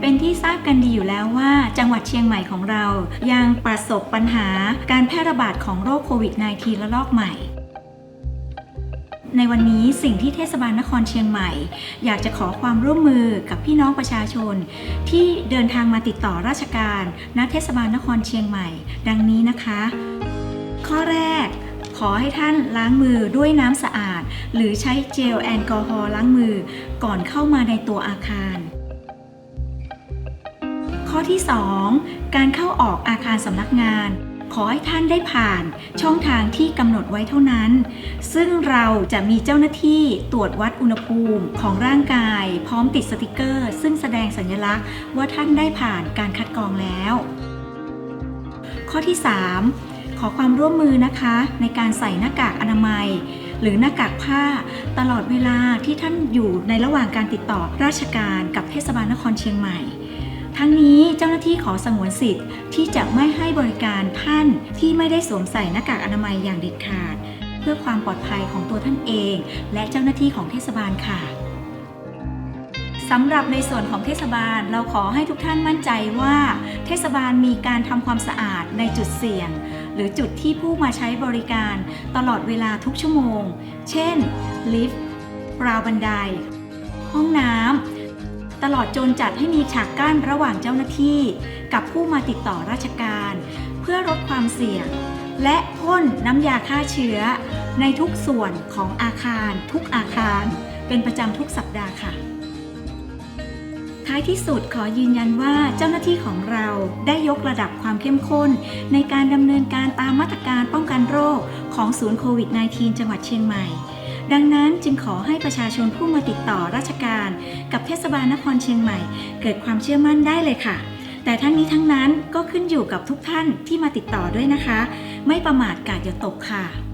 เป็นที่ทราบกันดีอยู่แล้วว่า จังหวัดเชียงใหม่ของเรา ยังประสบปัญหาการแพร่ระบาดของโรคโควิด -19 ระลอกใหม่ ในวันนี้สิ่งที่เทศบาลนครเชียงใหม่ อยากจะขอความร่วมมือกับพี่น้องประชาชน ที่เดินทางมาติดต่อราชการณเทศบาลนครเชียงใหม่ ดังนี้นะคะ ข้อแรกขอให้ท่านล้างมือด้วยน้ำสะอาด หรือใช้เจลแอลกอฮอล์ล้างมือ ก่อนเข้ามาในตัวอาคาร ข้อที่ 2 การเข้าออกอาคารสำนักงาน ขอให้ท่านได้ผ่านช่องทางที่กำหนดไว้เท่านั้น ซึ่งเราจะมีเจ้าหน้าที่ตรวจวัดอุณหภูมิของร่างกาย พร้อมติดสติกเกอร์ ซึ่งแสดงสัญลักษณ์ว่าท่านได้ผ่านการคัดกรองแล้ว ข้อที่ 3 ขอความร่วมมือนะคะในการใส่หน้ากากอนามัยหรือหน้ากากผ้าตลอดเวลาที่ท่านอยู่ในระหว่างการติดต่อราชการกับเทศบาลนครเชียงใหม่ ทั้งนี้ เจ้าหน้าที่ขอสงวนสิทธิ์ ที่จะไม่ให้บริการท่านที่ไม่ได้สวมใส่หน้ากากอนามัยอย่างเด็ดขาด เพื่อความปลอดภัยของตัวท่านเอง และเจ้าหน้าที่ของเทศบาลค่ะสำหรับในส่วนของเทศบาลเราขอให้ทุกท่านมั่นใจว่า เทศบาลมีการทำความสะอาดในจุดเสี่ยง หรือจุดที่ผู้มาใช้บริการตลอดเวลาทุกชั่วโมง เช่น ลิฟต์ราวบันได ห้องน้ำ ตลอดจนจัดให้มีฉากกั้นระหว่างเจ้าหน้าที่ กับผู้มาติดต่อราชการ เพื่อลดความเสี่ยง และพ่นน้ำยาฆ่าเชื้อ ในทุกส่วนของอาคาร ทุกอาคาร เป็นประจำทุกสัปดาห์ค่ะ ท้ายที่สุดขอยืนยันว่าเจ้าหน้าที่ของเราได้ยกระดับความเข้มข้น ในการดำเนินการตามมาตรการป้องกันโรคของศูนย์โควิด -19 จังหวัดเชียงใหม่ ดังนั้นจึงขอให้ประชาชนผู้มาติดต่อราชการ กับเทศบาลนครเชียงใหม่ เกิดความเชื่อมั่นได้เลยค่ะ แต่ทั้งนี้ทั้งนั้นก็ขึ้นอยู่กับทุกท่านที่มาติดต่อด้วยนะคะ ไม่ประมาทกาดอย่าตกค่ะ